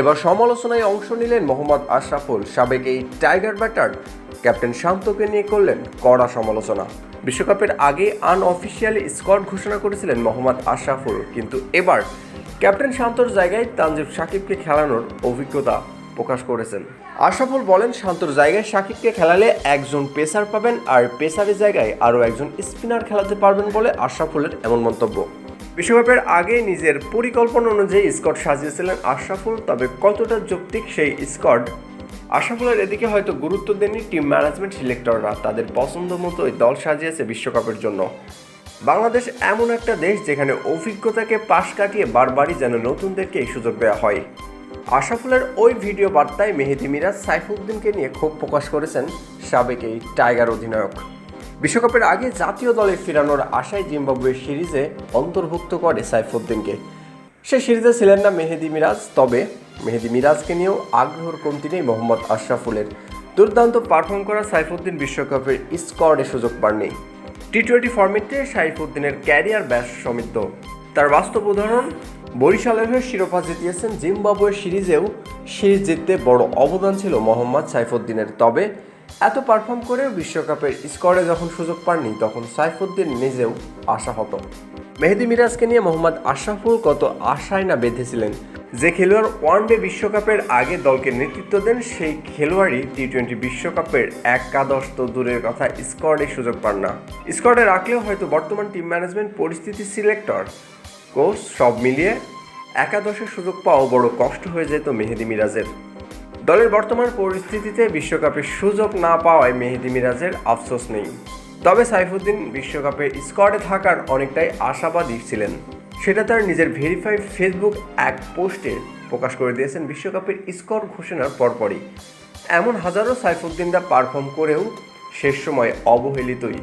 এবার সমালোচনায় অংশ নিলেন মোহাম্মদ আশরাফুল, সাবেক এই টাইগার ব্যাটার। ক্যাপ্টেন শান্তকে নিয়ে করলেন কড়া সমালোচনা। বিশ্বকাপের আগে আনঅফিসিয়ালি স্কোয়াড ঘোষণা করেছিলেন মোহাম্মদ আশরাফুল, কিন্তু এবার ক্যাপ্টেন শান্তর জায়গায় তানজিব সাকিবকে খেলানোর অভিজ্ঞতা প্রকাশ করেছেন। আশরাফুল বলেন, শান্তর জায়গায় সাকিবকে খেলালে একজন পেসার পাবেন আর পেসারের জায়গায় আরও একজন স্পিনার খেলাতে পারবেন বলে আশরাফুলের এমন মন্তব্য। বিশ্বকাপের আগে নিজের পরিকল্পনা অনুযায়ী স্কট সাজিয়েছিলেন আশরাফুল, তবে কতটা যৌক্তিক সেই স্কট? আশরাফুলের এদিকে হয়তো গুরুত্ব দেননি টিম ম্যানেজমেন্ট সিলেক্টররা, তাদের পছন্দ মতোই দল সাজিয়েছে বিশ্বকাপের জন্য। বাংলাদেশ এমন একটা দেশ যেখানে অভিজ্ঞতাকে পাশ কাটিয়ে বারবারই যেন নতুনদেরকে এই সুযোগ দেওয়া হয়। আশরাফুলের ওই ভিডিও বার্তায় মেহেদি মিরাজ, সাইফুদ্দিনকে নিয়ে ক্ষোভ প্রকাশ করেছেন সাবেক এই টাইগার অধিনায়ক। বিশ্বকাপের আগে জাতীয় দলে ফেরানোর আশায় জিম্বাবুয়ের সিরিজে অন্তর্ভুক্ত করে সাইফুদ্দিনকে সে সিরিজে ছিলেন না মেহেদি মিরাজ, তবে মেহেদি মিরাজকে নিয়েও আগ্রহর কমতি নেই মোহাম্মদ আশরাফুলের। দুর্দান্ত পারফর্ম করা সাইফুদ্দিন বিশ্বকাপের স্কোয়াডে সুযোগ পাননি। টি টোয়েন্টি ফর্মেটে সাইফুদ্দিনের ক্যারিয়ার ব্যাস সমৃদ্ধ। তার বাস্তব উদাহরণ, বরিশালের হয়ে শিরোপা জিতিয়েছেন জিম্বাবুয়ের সিরিজেও সিরিজ জিততে বড় অবদান ছিল মোহাম্মদ সাইফুদ্দিনের তবে এত পারফর্ম করেও বিশ্বকাপের স্কোয়াডে যখন সুযোগ পাননি, তখন সাইফুদ্দিন নিজেও আশা হতো মেহেদি মিরাজকে নিয়ে মোহাম্মদ আশরাফুল কত আশায় না বেঁধেছিলেন। যে খেলোয়াড় ওয়ানডে বিশ্বকাপের আগে দলকে নেতৃত্ব দেন, সেই খেলোয়াড়ই টি টোয়েন্টি বিশ্বকাপের একাদশ তো দূরের কথা স্কোয়াডে সুযোগ পান না। স্কোয়াডে রাখলেও হয়তো বর্তমান টিম ম্যানেজমেন্ট পরিস্থিতি সিলেক্টর কোচ সব মিলিয়ে একাদশের সুযোগ পাওয়া বড় কষ্ট হয়ে যেত মেহেদি মিরাজের। দলের বর্তমান পরিস্থিতিতে বিশ্বকাপের সুযোগ না পাওয়ায় মেহেদি মিরাজের আফসোস নেই। তবে সাইফুদ্দিন বিশ্বকাপে স্কোয়াডে থাকার অনেকটাই আশাবাদী ছিলেন। সেটা তার নিজের ভেরিফাইড ফেসবুক এক পোস্টে প্রকাশ করে দিয়েছেন বিশ্বকাপের স্কোর ঘোষণার পরপরই। এমন হাজারো সাইফুদ্দিনরা পারফর্ম করেও শেষ সময় অবহেলিতই।